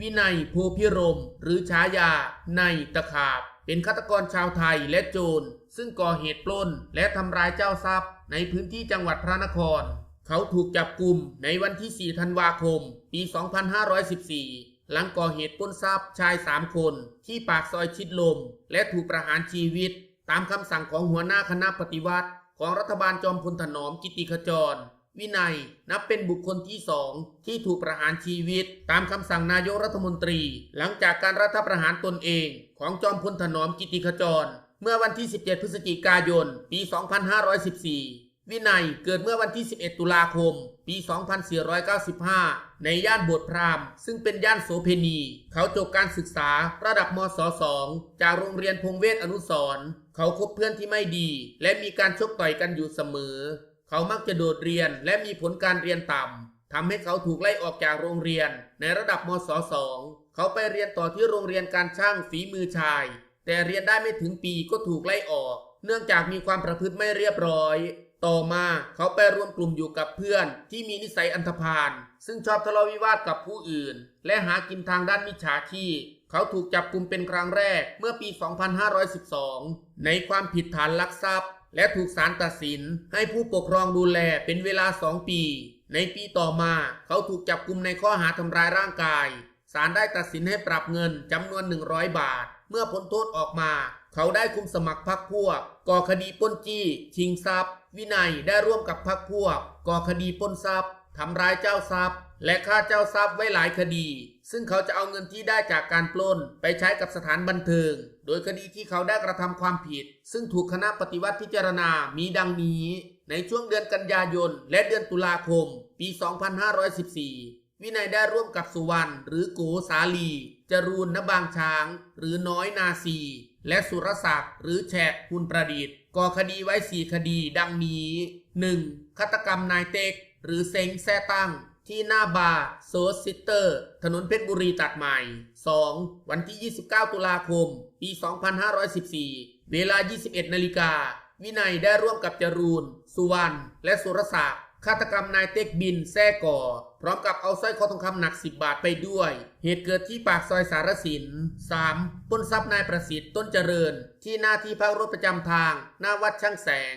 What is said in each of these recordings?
วินัยโพพิรม หรือฉายาในตะขาบ เป็นฆาตกรชาวไทยและโจร ซึ่งก่อเหตุปล้น และทำร้ายเจ้าทรัพย์ ในพื้นที่จังหวัดพระนคร เขาถูกจับกลุ่มในวันที่ 4 ธันวาคม ปี 2514 หลังก่อเหตุปล้นทรัพย์ชาย 3 คน ที่ปากซอยชิดลม และถูกประหารชีวิต ตามคำสั่งของหัวหน้าคณะปฏิวัติ ของรัฐบาลจอมพลถนอมกิติขจร วินัย นับเป็นบุคคลที่สองที่ถูกประหารชีวิต ตามคำสั่งนายกรัฐมนตรี หลังจากการรัฐประหารตนเอง ของจอมพลถนอมกิติขจร เมื่อวันที่ 17 พฤศจิกายน ปี 2514 วินัยเกิดเมื่อวันที่ 11 ตุลาคม ปี 2495 ในย่านโบสถ์พราหมณ์ ซึ่งเป็นย่านโสเพณี เขาจบการศึกษาระดับมศ 2 จากโรงเรียนพงเวศอนุสร์เขาคบเพื่อนที่ไม่ดี และมีการชกต่อยกันอยู่เสมอ เขามักจะโดดเรียนและมีผลการเรียนต่ำทำให้เขาถูกไล่ออกจากโรงเรียน ในระดับมศ2เขาไปเรียนต่อที่โรงเรียนการช่างฝีมือชาย แต่เรียนได้ไม่ถึงปีก็ถูกไล่ออก เนื่องจากมีความประพฤติไม่เรียบร้อย ต่อมาเขาไปรวมกลุ่มอยู่กับเพื่อน ที่มีนิสัยอันธพาลซึ่งชอบทะเลาะวิวาทกับผู้อื่น และหากินทางด้านมิจฉาชีพเขาถูกจับกลุ่มเป็นครั้งแรกเมื่อปี 2512 ในความผิดฐานลักทรัพย์ และถูกศาลตัดสินให้ผู้ปกครองดูแลเป็นเวลา2ปี ในปีต่อมาเขาถูกจับกลุ่มในข้อหาทำร้ายร่างกายศาลได้ตัดสินให้ปรับเงินจำนวน 100 บาท เมื่อพ้นโทษออกมา เขาได้คุมสมัครพรรคพวก ก่อคดีป้นจี้ ชิงทรัพย์ วินัยได้ร่วมกับพรรคพวก ก่อคดีป้นทรัพย์ทำร้ายเจ้าทรัพย์ และฆ่าเจ้าทรัพย์ไว้หลายคดี ซึ่งเขาจะเอาเงินที่ได้จากการปล้น ไปใช้กับสถานบันเทิง โดยคดีที่เขาได้กระทำความผิด ซึ่งถูกคณะปฏิวัติพิจารณา มีดังนี้ ในช่วงเดือนกันยายน และเดือนตุลาคม ปี 2514 วินัยได้ร่วมกับสุวรรณหรือโกสาลี จรูนนบางช้าง หรือน้อยนาซี และสุรศักดิ์หรือแฉกคุณประดิษฐ์ก่อคดีไว้สี่คดีดังนี้ 1. ฆาตกรรมนายเต็ก หรือเซ็งแซ่ตั้ง ที่หน้าบาร์โซซิสเตอร์ ถนนเพชรบุรีตัดใหม่ 2. วันที่ 29 ตุลาคม ปี 2514 เวลา 21 นาฬิกา วินัยได้ร่วมกับจรูน สุวรรณ และสุรศักดิ์ฆาตกรรมนายเต็กบินแซ่ก่อ พร้อมกับเอาสร้อยคอทองคำหนัก 10 บาทไปด้วย เหตุเกิดที่ปากซอยสารสิน 3. ป้นทรัพย์นายประสิทธิ์ต้นเจริญ ที่หน้าที่พักรถประจำทาง หน้าวัดช่างแสง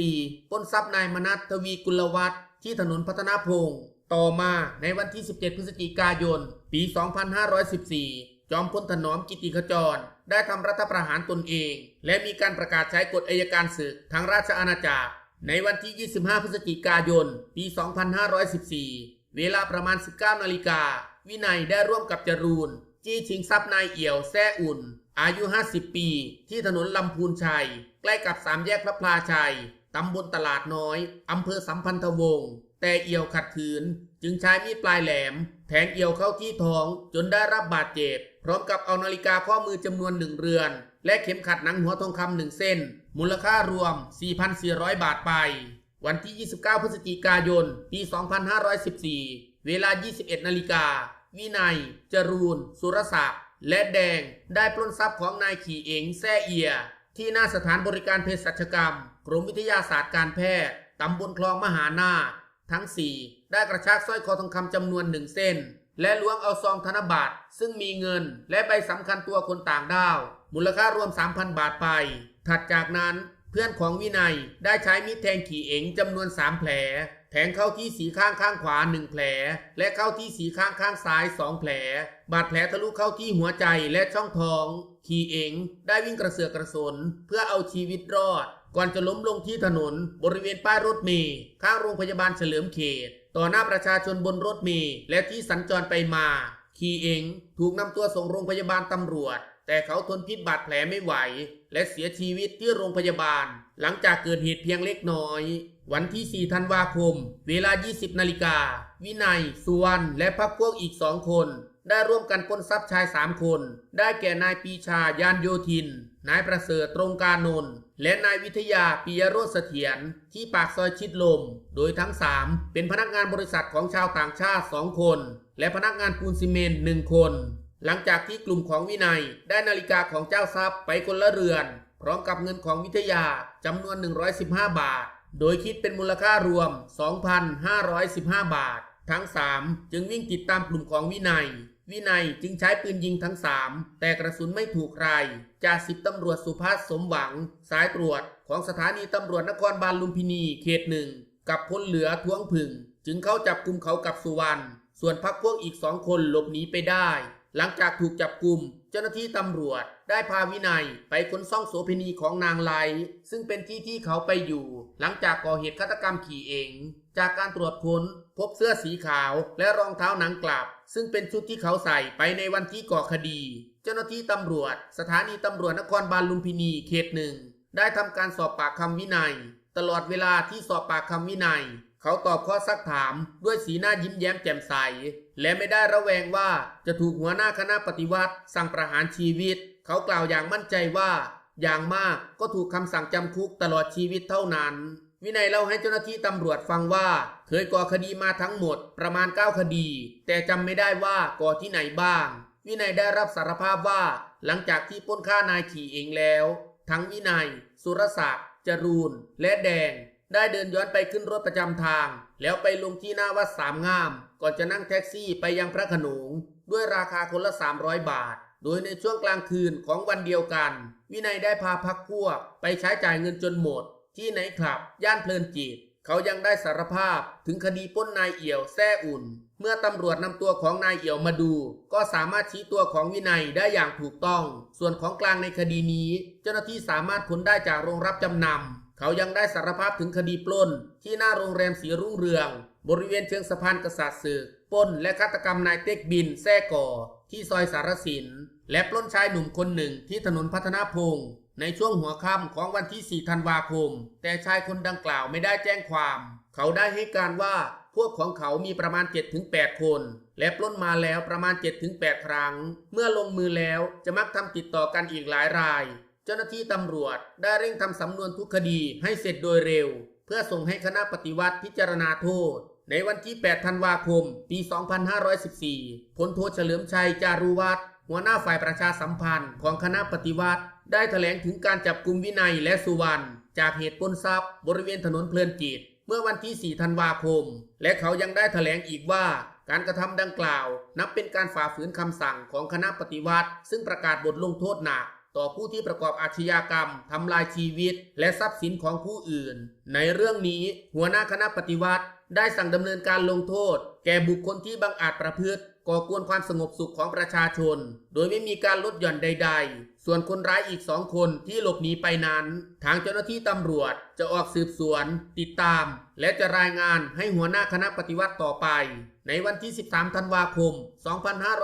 4. ป้นทรัพย์นายมนัททวีกุลวัฒน์ที่ถนนพัฒนาพงศ์ ต่อมาในวันที่ 17 พฤศจิกายน ปี 2514 จอมพลถนอมกิติขจร ได้ทำรัฐประหารตนเอง และมีการประกาศใช้กฎอัยการศึกทางราชอาณาจักร ในวันที่ 25 พฤศจิกายน ปี 2514 เวลาประมาณ 19 นาฬิกา วินัยได้ร่วมกับจรูน จี้ชิงทรัพย์นายเอี่ยวแซ่อุ่น อายุ 50 ปี ที่ถนนลำพูนชัย ใกล้กับสามแยกพระพลาชัยตำบลตลาดน้อยอำเภอสัมพันธวงศ์ แต่เอี่ยวขัดขืน จึงใช้มีดปลายแหลม แทงเอี่ยวเข้าที่ท้องจนได้รับบาดเจ็บ พร้อมกับเอานาฬิกาข้อมือจำนวนหนึ่งเรือน และเข็มขัดหนังหัวทองคำหนึ่งเส้น มูลค่ารวม 4,400 บาทไป วันที่ 29 พฤศจิกายน ปี 2514 เวลา 21 นาฬิกา วินัย จรูน สุรศักดิ์ และแดง ได้ปล้นทรัพย์ของนายขี่เองแซ่เอีย ที่หน้าสถานบริการเภสัชกรรม กรมวิทยาศาสตร์การแพทย์ ตำบลคลองมหานาค ทั้ง 4 ได้กระชากสร้อยคอทองคำจำนวนหนึ่งเส้น และล้วงเอาซองธนบัตรซึ่งมีเงินและใบสำคัญตัวคนต่างด้าว มูลค่ารวม 3,000 บาทไป ถัดจากนั้นเพื่อนของวินัยได้ใช้มีดแทงขี่เอ๋งจำนวน 3 แผล แทงเข้าที่สีข้างข้างขวา 1 แผล และเข้าที่สีข้างข้างซ้าย 2 แผล บาดแผลทะลุเข้าที่หัวใจและช่องท้อง ขี่เอ๋งได้วิ่งกระเสือกกระสนเพื่อเอาชีวิตรอด ก่อนจะล้มลงที่ถนน บริเวณป้ายรถเมล์ข้างโรงพยาบาลเฉลิมเขต ต่อหน้าประชาชนบนรถเมล์และที่สัญจรไปมา คีเองถูกนำตัวส่งโรงพยาบาลตำรวจ แต่เขาทนพิษบาดแผลไม่ไหว และเสียชีวิตที่โรงพยาบาล หลังจากเกิดเหตุเพียงเล็กน้อย วันที่ 4 ธันวาคม เวลา 20 นาฬิกา วินัย สุวรรณ และพักพวกอีกสองคน ได้ร่วมกันปล้นทรัพย์ชาย3คน ได้แก่นายปีชายานโยธิน นายประเสริฐตรงการนนท์และนายวิทยาปิยโรธเสถียรที่ปากซอยชิดลม โดยทั้ง 3 เป็นพนักงานบริษัทของชาวต่างชาติ 2 คน และพนักงานปูนซีเมนต์หนึ่งคน หลังจากที่กลุ่มของวินัยได้นาฬิกาของเจ้าทรัพย์ไปคนละเรือน พร้อมกับเงินของวิทยาจำนวน 115 บาท โดยคิดเป็นมูลค่ารวม 2,515 บาท ทั้ง 3 จึงวิ่งติดตามกลุ่มของวินัย วินัยจึงใช้ปืนยิงทั้งสามแต่กระสุนไม่ถูกใครจ่าสิบตำรวจสุภาพสมหวัง สายตรวจของสถานีตำรวจนครบาลลุมพินีเขตหนึ่งกับพลเหลือท้วงผึ่ง จึงเข้าจับกลุ่มเขากับสุวรรณส่วนพักพวกอีกสองคนหลบหนีไปได้ หลังจากถูกจับกลุ่มเจ้าหน้าที่ตำรวจได้พาวินัยไปค้นซ่องโสเภณีของนางไลซึ่งเป็นที่ที่เขาไปอยู่ หลังจากก่อเหตุฆาตกรรมขี่เอง จากการตรวจค้นพบเสื้อสีขาวและรองเท้าหนังกลับ ซึ่งเป็นชุดที่เขาใส่ไปในวันที่ก่อคดี เจ้าหน้าที่ตำรวจ สถานีตำรวจนครบาลลุมพินีเขตหนึ่งได้ทำการสอบปากคำวินัย ตลอดเวลาที่สอบปากคำวินัย เขาตอบข้อซักถามด้วยสีหน้ายิ้มแย้มแจ่มใส และไม่ได้ระแวงว่าจะถูกหัวหน้าคณะปฏิวัติ สั่งประหารชีวิต เขากล่าวอย่างมั่นใจว่า อย่างมากก็ถูกคำสั่งจำคุกตลอดชีวิตเท่านั้น วินัยเล่าให้เจ้าหน้าที่ตำรวจฟังว่า เคยก่อคดีมาทั้งหมดประมาณ 9 คดี แต่จำไม่ได้ว่าก่อที่ไหนบ้าง วินัยได้รับสารภาพว่า หลังจากที่ป้นฆ่านายขี่เองแล้ว ทั้งวินัย สุรศักดิ์จรูนและแดง ได้เดินย้อนไปขึ้นรถประจำทาง แล้วไปลงที่หน้าวัดสามงาม ก่อนจะนั่งแท็กซี่ไปยังพระขนง ด้วยราคาคนละ 300 บาทโดยในช่วงกลางคืนของวันเดียวกัน วินัยได้พาพักพวกไปใช้จ่ายเงินจนหมด ที่ไนท์คลับ ย่านเพลินจิต เขายังได้สารภาพถึงคดีป้นนายเอี่ยวแซ่อุ่น เมื่อตำรวจนำตัวของนายเอี่ยวมาดู ก็สามารถชี้ตัวของวินัยได้อย่างถูกต้อง ส่วนของกลางในคดีนี้ เจ้าหน้าที่สามารถขนได้จากโรงรับจำนำเขายังได้สารภาพถึงคดีปล้น ที่หน้าโรงแรมสีรุ่งเรือง บริเวณเชิงสะพานกษัตริย์ศึกปล้นและฆาตกรรมนายเต็กบินแซ่ก่อ ที่ซอยสารสิน และปล้นชายหนุ่มคนหนึ่งที่ถนนพัฒนาพงศ์ ในช่วงหัวค่ำของวันที่ 4 ธันวาคม แต่ชายคนดังกล่าวไม่ได้แจ้งความ เขาได้ให้การว่าพวกของเขามีประมาณ 7-8 คน และปล้นมาแล้วประมาณ 7-8 ครั้ง เมื่อลงมือแล้วจะมักทำติดต่อกันอีกหลายราย เจ้าหน้าที่ตำรวจได้เร่งทำสำนวนทุกคดีให้เสร็จโดยเร็ว เพื่อส่งให้คณะปฏิวัติพิจารณาโทษ ในวันที่ 8 ธันวาคม ปี 2514 พลโทเฉลิมชัยจารุวัฒน์ หัวหน้าฝ่ายประชาสัมพันธ์ของคณะปฏิวัติ ได้แถลงถึงการจับกลุ่มวินัยและสุวรรณจากเหตุปล้นทรัพย์ บริเวณถนนเพลินจิต เมื่อวันที่ 4 ธันวาคม และเขายังได้แถลงอีกว่าการกระทำดังกล่าว นับเป็นการฝ่าฝืนคำสั่งของคณะปฏิวัติ ซึ่งประกาศบทลงโทษหนักต่อผู้ที่ประกอบอาชญากรรม ทำลายชีวิต และทรัพย์สินของผู้อื่น ในเรื่องนี้ หัวหน้าคณะปฏิวัติ ได้สั่งดำเนินการลงโทษ แก่บุคคลที่บังอาจประพฤติก่อกวนความสงบสุขของประชาชน โดยไม่มีการลดหย่อนใด ๆ ส่วนคนร้ายอีกสองคนที่หลบหนีไปนั้น ทางเจ้าหน้าที่ตำรวจจะออกสืบสวน ติดตาม และจะรายงานให้หัวหน้าคณะปฏิวัติต่อไป ในวันที่ 13 ธันวาคม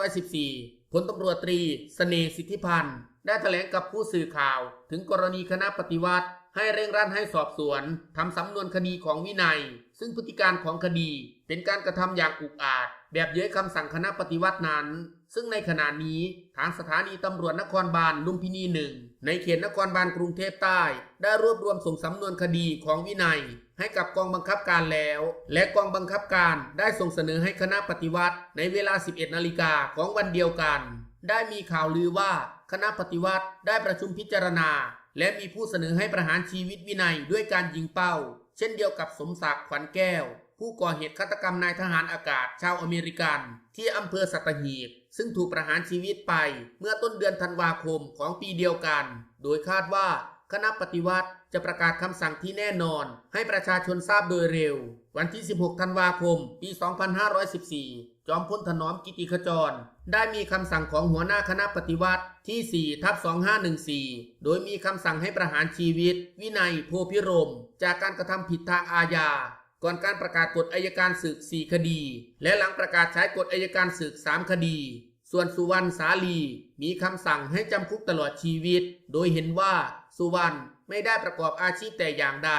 2514 พลตำรวจตรีสเสน่ห์สิทธิพันธ์ ได้แถลงกับผู้สื่อข่าว ถึงกรณีคณะปฏิวัติ ให้เร่งรัดให้สอบสวนทำสำนวนคดีของวินัย ซึ่งพฤติการของคดีเป็นการกระทำอย่างอุกอาจ แบบเย้ยคำสั่งคณะปฏิวัตินั้น ซึ่งในขณะนี้ทางสถานีตำรวจนครบาลลุมพินีหนึ่งในเขตนครบาลกรุงเทพใต้ ได้รวบรวมส่งสำนวนคดีของวินัย ให้กับกองบังคับการแล้ว และกองบังคับการได้ส่งเสนอให้คณะปฏิวัติ ในเวลา 11 นาฬิกาของวันเดียวกัน ได้มีข่าวลือว่าคณะปฏิวัติได้ประชุมพิจารณา และมีผู้เสนอให้ประหารชีวิตวินัยด้วยการยิงเป้า เช่นเดียวกับสมศักดิ์ขวัญแก้ว ผู้ก่อเหตุฆาตกรรมนายทหารอากาศชาวอเมริกัน ที่อำเภอสัตหีบ ซึ่งถูกประหารชีวิตไป เมื่อต้นเดือนธันวาคมของปีเดียวกัน โดยคาดว่า คณะปฏิวัติจะประกาศคำสั่งที่แน่นอน ให้ประชาชนทราบโดยเร็ว วันที่ 16 ธันวาคม ปี 2514 จอมพลถนอมกิติขจร ได้มีคำสั่งของหัวหน้าคณะปฏิวัติที่ 4 ทับ 2514 โดยมีคำสั่งให้ประหารชีวิต วินัยโพพิรม จากการกระทำผิดทางอาญา ก่อนการประกาศกฎอายการศึก 4 คดี และหลังประกาศใช้กฎอายการศึก 3 คดีส่วนสุวรรณสาลีมีคำสั่งให้จำคุกตลอดชีวิต โดยเห็นว่า สุวรรณไม่ได้ประกอบอาชีพแต่อย่างใด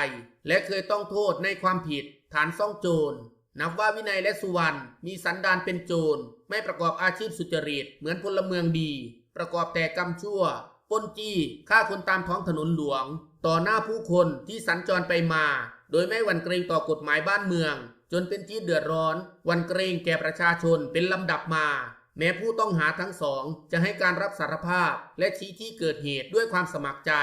และเคยต้องโทษในความผิด ฐานซ่องโจร นับว่าวินัยและสุวรรณมีสันดานเป็นโจร ไม่ประกอบอาชีพสุจริต เหมือนพลเมืองดี ประกอบแต่กรรมชั่วป้นจี้ฆ่าคนตามท้องถนนหลวง ต่อหน้าผู้คนที่สัญจรไปมา โดยไม่หวั่นเกรงต่อกฎหมายบ้านเมือง จนเป็นที่เดือดร้อนหวันเกรงแก่ประชาชนเป็นลำดับมา แม้ผู้ต้องหาทั้งสอง จะให้การรับสารภาพ และชี้ที่เกิดเหตุด้วยความสมัครใจ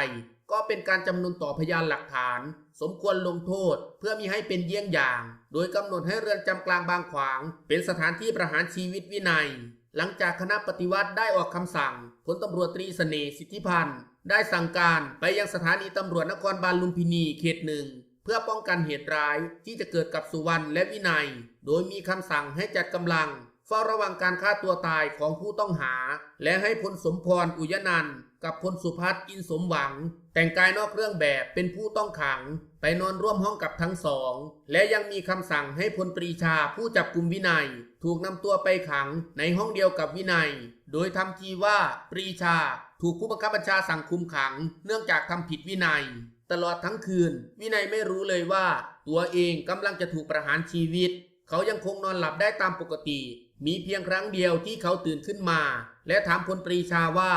ก็เป็นการจำนวนต่อพยานหลักฐาน สมควรลงโทษเพื่อมีให้เป็นเยี่ยงอย่าง โดยกำหนดให้เรือนจำกลางบางขวาง เป็นสถานที่ประหารชีวิตวินัย หลังจากคณะปฏิวัติได้ออกคำสั่งพลตำรวจตรีเสน่ห์สิทธิพันธ์ได้สั่งการไปยังสถานีตำรวจนครบาลลุมพินีเขตหนึ่งเพื่อป้องกันเหตุร้ายที่จะเกิดกับสุวรรณและวินัย โดยมีคำสั่งให้จัดกำลัง เฝ้าระวังการฆ่าตัวตายของผู้ต้องหา และให้พลสมพรอุยนันกับพลสุพัฒน์อินสมหวัง แต่งกายนอกเครื่องแบบเป็นผู้ต้องขัง ไปนอนร่วมห้องกับทั้งสอง และยังมีคำสั่งให้พลปรีชาผู้จับกลุ่มวินัย ถูกนำตัวไปขังในห้องเดียวกับวินัย โดยทำทีว่าปรีชา ถูกผู้บังคับบัญชาสั่งคุมขัง เนื่องจากทำผิดวินัย ตลอดทั้งคืน วินัยไม่รู้เลยว่า ตัวเองกำลังจะถูกประหารชีวิต เขายังคงนอนหลับได้ตามปกติ มีเพียงครั้งเดียวที่เขาตื่นขึ้นมา และถามพลปรีชาว่า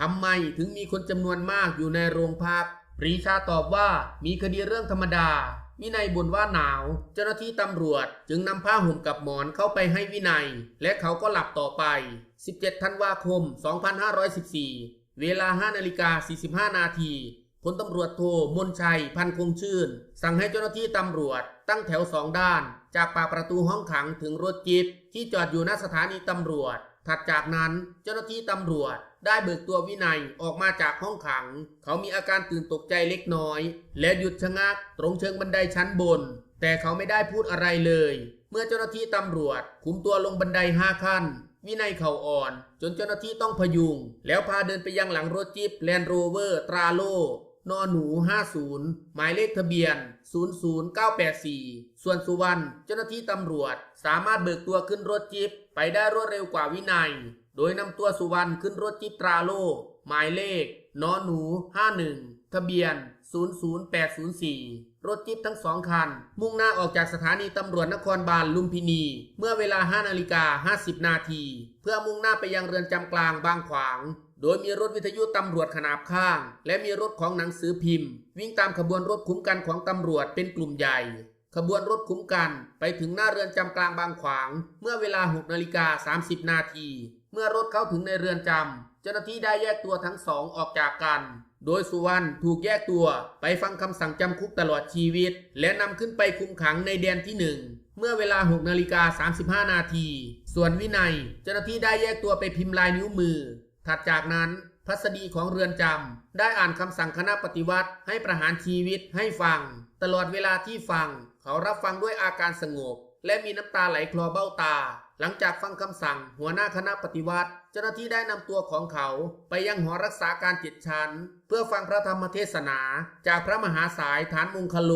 ทำไมถึงมีคนจำนวนมากอยู่ในโรงพักปรีชาตอบว่ามีคดีเรื่องธรรมดา วินัยบ่นว่าหนาว เจ้าหน้าที่ตำรวจจึงนำผ้าห่มกับหมอนเข้าไปให้วินัย และเขาก็หลับต่อไป 17 ธันวาคม 2514 เวลา 5นาฬิกา45 นาที พลตำรวจโทมนชัย พันคงชื่น สั่งให้เจ้าหน้าที่ตำรวจ ตั้งแถวสองด้าน จากปากประตูห้องขังถึงรถจิบที่จอดอยู่หน้าสถานีตำรวจ ถัดจากนั้นเจ้าหน้าที่ตำรวจ ได้เบิกตัววินัยออกมาจากห้องขัง เขามีอาการตื่นตกใจเล็กน้อย และหยุดชะงัก ตรงเชิงบันไดชั้นบน แต่เขาไม่ได้พูดอะไรเลย เมื่อเจ้าหน้าที่ตำรวจ คุมตัวลงบันไดห้าขั้นวินัยเข่าอ่อน จนเจ้าหน้าที่ต้องพยุง แล้วพาเดินไปยังหลังรถจิบแลนด์โรเวอร์ตราโล นอหนู 50 หมายเลขทะเบียน 00984 ส่วนสุวรรณ เจ้าหน้าที่ตำรวจ สามารถเบิกตัวขึ้นรถจิบไปได้รวดเร็วกว่าวินัย โดยนำตัวสุวรรณขึ้นรถจิบตราโล หมายเลขนอหนู 51 ทะเบียน 00804 รถจิบทั้งสองคัน มุ่งหน้าออกจากสถานีตำรวจนครบาลลุมพินี เมื่อเวลา5นาฬิกา50 นาที เพื่อมุ่งหน้าไปยังเรือนจำกลางบางขวาง โดยมีรถวิทยุตำรวจขนาบข้าง และมีรถของหนังสือพิมพ์ วิ่งตามขบวนรถคุ้มกันของตำรวจเป็นกลุ่มใหญ่ ขบวนรถคุ้มกันไปถึงหน้าเรือนจำกลางบางขวาง เมื่อเวลา6นาฬิกา30 นาที เมื่อรถเข้าถึงในเรือนจำเจ้าหน้าที่ได้แยกตัวทั้งสองออกจากกัน โดยสุวรรณถูกแยกตัวไปฟังคำสั่งจำคุกตลอดชีวิต และนำขึ้นไปคุมขังในแดนที่หนึ่งเมื่อเวลา6นาฬิกา35 นาที ส่วนวินัย เจ้าหน้าที่ได้แยกตัวไปพิมพ์ลายนิ้วมือ ถัดจากนั้นพัสดีของเรือนจำได้อ่านคำสั่งคณะปฏิวัติ ให้ประหารชีวิตให้ฟัง ตลอดเวลาที่ฟัง เขารับฟังด้วยอาการสงบ และมีน้ำตาไหลคลอเบ้าตา หลังจากฟังคำสั่ง หัวหน้าคณะปฏิวัติ เจ้าหน้าที่ได้นำตัวของเขา ไปยังหอรักษาการจิตชั้น เพื่อฟังพระธรรมเทศนา จากพระมหาสายฐานมุงคโล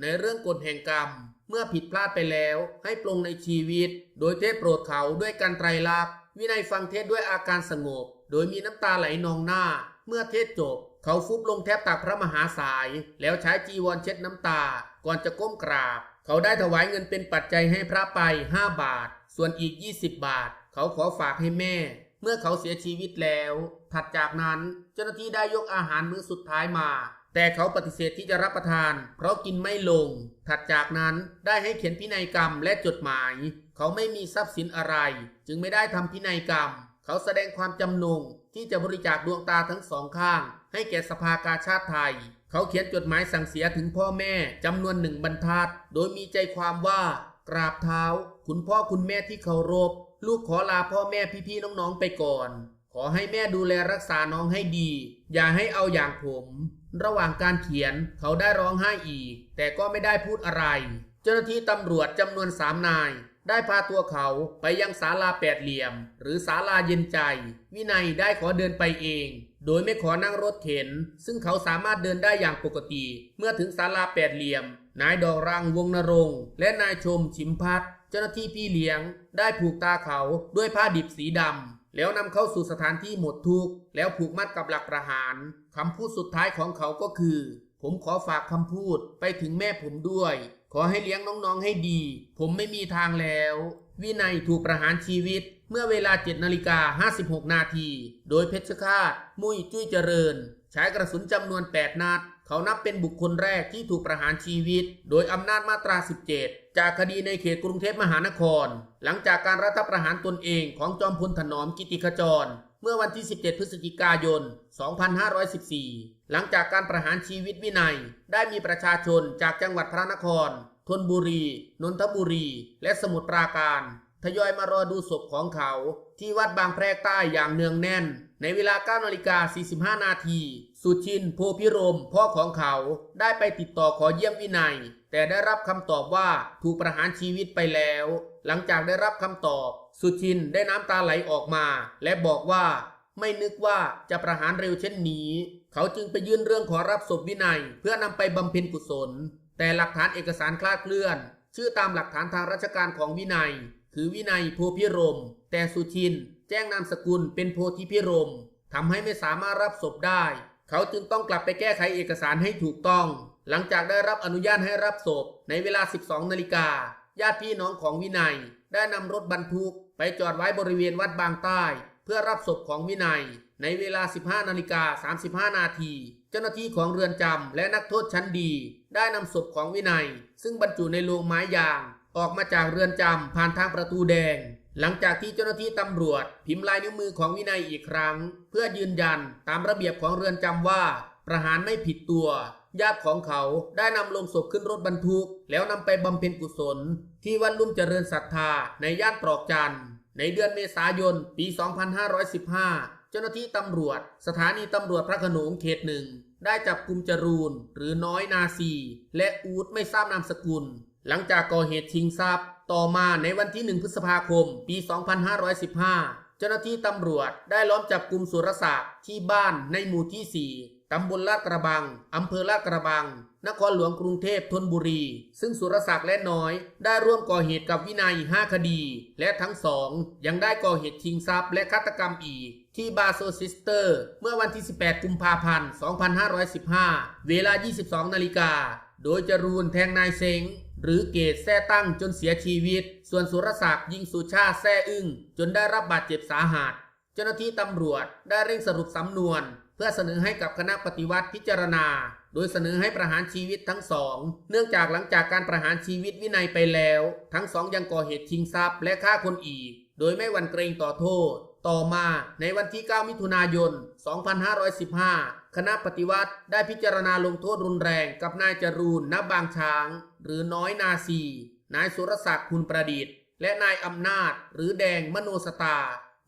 ในเรื่องกฎแห่งกรรม เมื่อผิดพลาดไปแล้วให้ปลงในชีวิต โดยเทศโปรดเขาด้วยการไตรลักษณ์วินัยฟังเทศด้วยอาการสงบ โดยมีน้ำตาไหลนองหน้า เมื่อเทศจบ เขาฟุบลงแทบตักพระมหาสาย แล้วใช้จีวรเช็ดน้ำตา ก่อนจะก้มกราบ เขาได้ถวายเงินเป็นปัจจัยให้พระไป 5 บาท ส่วนอีก 20 บาท เขาขอฝากให้แม่ เมื่อเขาเสียชีวิตแล้ว ถัดจากนั้นเจ้าหน้าที่ได้ยกอาหารมื้อสุดท้ายมา แต่เขาปฏิเสธที่จะรับประทาน เพราะกินไม่ลง ถัดจากนั้นได้ให้เขียนพินัยกรรมและจดหมาย เขาไม่มีทรัพย์สินอะไร จึงไม่ได้ทำพินัยกรรม เขาแสดงความจำนงที่จะบริจาคดวงตาทั้งสองข้าง ให้แก่สภากาชาติไทย เขาเขียนจดหมายสั่งเสียถึงพ่อแม่จำนวนหนึ่งบรรทัด โดยมีใจความว่ากราบเท้า คุณพ่อคุณแม่ที่เคารพ ลูกขอลาพ่อแม่พี่ๆน้องๆไปก่อน ขอให้แม่ดูแลรักษาน้องให้ดี อย่าให้เอาอย่างผม ระหว่างการเขียนเขาได้ร้องไห้อีก แต่ก็ไม่ได้พูดอะไร เจ้าหน้าที่ตำรวจจำนวนสามนาย ได้พาตัวเขาไปยังศาลาแปดเหลี่ยม หรือศาลาเย็นใจ วินัยได้ขอเดินไปเอง โดยไม่ขอนั่งรถเข็น ซึ่งเขาสามารถเดินได้อย่างปกติ เมื่อถึงศาลาแปดเหลี่ยม นายดอกรังวงนรงและนายชมชิมพัฒนเจ้าหน้าที่พี่เลี้ยง ได้ผูกตาเขาด้วยผ้าดิบสีดำแล้วนำเข้าสู่สถานที่หมดทุกข์แล้วผูกมัดกับหลักประหารคำพูดสุดท้ายของเขาก็คือ ผมขอฝากคำพูดไปถึงแม่ผมด้วย ขอให้เลี้ยงน้องๆให้ดี ผมไม่มีทางแล้ว วินัยถูกประหารชีวิต เมื่อเวลา7นาฬิกา56 นาที โดยเพชรฆาต มุยจุ้ยเจริญ ใช้กระสุนจำนวน 8 นัด เขานับเป็นบุคคลแรกที่ถูกประหารชีวิต โดยอำนาจมาตรา 17 จากคดีในเขตกรุงเทพมหานคร หลังจากการรัฐประหารตนเองของจอมพลถนอมกิติขจร เมื่อวันที่ 17 พฤศจิกายน 2514 หลังจากการประหารชีวิตวินัย ได้มีประชาชนจากจังหวัดพระนครธนบุรี นนทบุรี และสมุทรปราการ ทยอยมารอดูศพของเขา ที่วัดบางแพรกใต้อย่างเนืองแน่น ในเวลา 9 นาฬิกา 45 นาที สุชินโพพิรมพ่อของเขาได้ไปติดต่อขอเยี่ยมวินัย แต่ได้รับคำตอบว่าถูกประหารชีวิตไปแล้ว หลังจากได้รับคำตอบ สุชินได้น้ำตาไหลออกมา และบอกว่า ไม่นึกว่าจะประหารเร็วเช่นนี้ เขาจึงไปยื่นเรื่องขอรับศพวินัย เพื่อนำไปบำเพ็ญกุศล แต่หลักฐานเอกสารคลาดเคลื่อน ชื่อตามหลักฐานทางราชการของวินัย คือวินัยโพพิรม แต่สุชิน แจ้งนามสกุลเป็นโพธิพิรมทำให้ไม่สามารถรับศพได้ เขาจึงต้องกลับไปแก้ไขเอกสารให้ถูกต้อง หลังจากได้รับอนุญาตให้รับศพในเวลา 12 นาฬิกา ญาติพี่น้องของวินัย ได้นำรถบรรทุก ไปจอดไว้บริเวณวัดบางใต้ เพื่อรับศพของวินัย ในเวลา 15 นาฬิกา 35 นาที เจ้าหน้าที่ของเรือนจำและนักโทษชั้นดี ได้นำศพของวินัย ซึ่งบรรจุในโลงไม้ยาง ออกมาจากเรือนจำผ่านทางประตูแดง หลังจากที่เจ้าหน้าที่ตำรวจ พิมพ์ลายนิ้วมือของวินัยอีกครั้ง เพื่อยืนยันตามระเบียบของเรือนจำว่า ประหารไม่ผิดตัว ญาติของเขาได้นำลงศพขึ้นรถบรรทุก แล้วนำไปบำเพ็ญกุศล ที่วัดลุ่มเจริญศรัทธาในย่านตรอกจันทร์ในเดือนเมษายน ปี 2515 เจ้าหน้าที่ตำรวจ สถานีตำรวจพระขนงเขตหนึ่งได้จับกลุ่มจรูนหรือน้อยนาซี และอูดไม่ทราบนามสกุล หลังจากก่อเหตุชิงทรัพย์ ต่อมาในวันที่ 1 พฤษภาคม ปี 2515 เจ้าหน้าที่ตำรวจได้ล้อมจับกลุ่มสุรศักดิ์ที่บ้านในหมู่ที่ 4ตำบลลาดกระบัง อำเภอลาดกระบัง นครหลวงกรุงเทพธนบุรี ซึ่งสุรศักดิ์และน้อย ได้ร่วมก่อเหตุกับวินัย 5 คดี และทั้งสอง ยังได้ก่อเหตุชิงทรัพย์และฆาตกรรมอีก ที่บาโซซิสเตอร์ เมื่อวันที่ 18 กุมภาพันธ์ 2515 เวลา 22 นาฬิกา โดยจรูนแทงนายเซ็ง หรือเกตแท้ตั้งจนเสียชีวิต ส่วนสุรศักดิ์ยิงสุชาติแท้อึ้งจนได้รับบาดเจ็บสาหัส เจ้าหน้าที่ตำรวจได้เร่งสรุปสำนวน เพื่อเสนอให้กับคณะปฏิวัติพิจารณา โดยเสนอให้ประหารชีวิตทั้งสอง เนื่องจากหลังจากการประหารชีวิตวินัยไปแล้ว ทั้งสองยังก่อเหตุชิงทรัพย์และฆ่าคนอีก โดยไม่หวั่นเกรงต่อโทษ ต่อมาในวันที่ 9 มิถุนายน 2515 คณะปฏิวัติได้พิจารณาลงโทษรุนแรงกับนายจรูนณบางช้าง หรือน้อยนาซี นายสุรศักดิ์คุณประดิษฐ์ และนายอำนาจ หรือแดงมโนสตา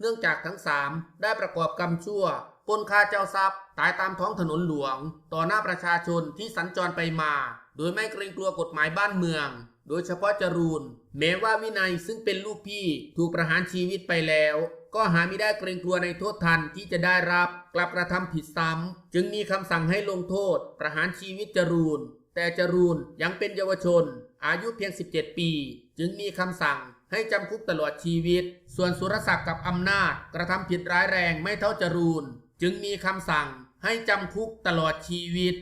เนื่องจากทั้งสามได้ประกอบกรรมชั่วปนฆ่าเจ้าทรัพย์ตายตามท้องถนนหลวง ต่อหน้าประชาชนที่สัญจรไปมา โดยไม่เกรงกลัวกฎหมายบ้านเมือง โดยเฉพาะจรูน แม้ว่าวินัยซึ่งเป็นลูกพี่ถูกประหารชีวิตไปแล้ว ก็หาไม่ได้เกรงกลัวในโทษทันที่จะได้รับกลับกระทำผิดซ้ำจึงมีคำสั่งให้ลงโทษ ประหารชีวิตจรูน แต่จรูนยังเป็นเยาวชน อายุเพียง 17 ปี จึงมีคำสั่งให้จำคุกตลอดชีวิต ส่วนสุรศักดิ์กับอำนาจกระทำผิดร้ายแรงไม่เท่าจรูน จึงมีคำสั่งให้จำคุกตลอดชีวิต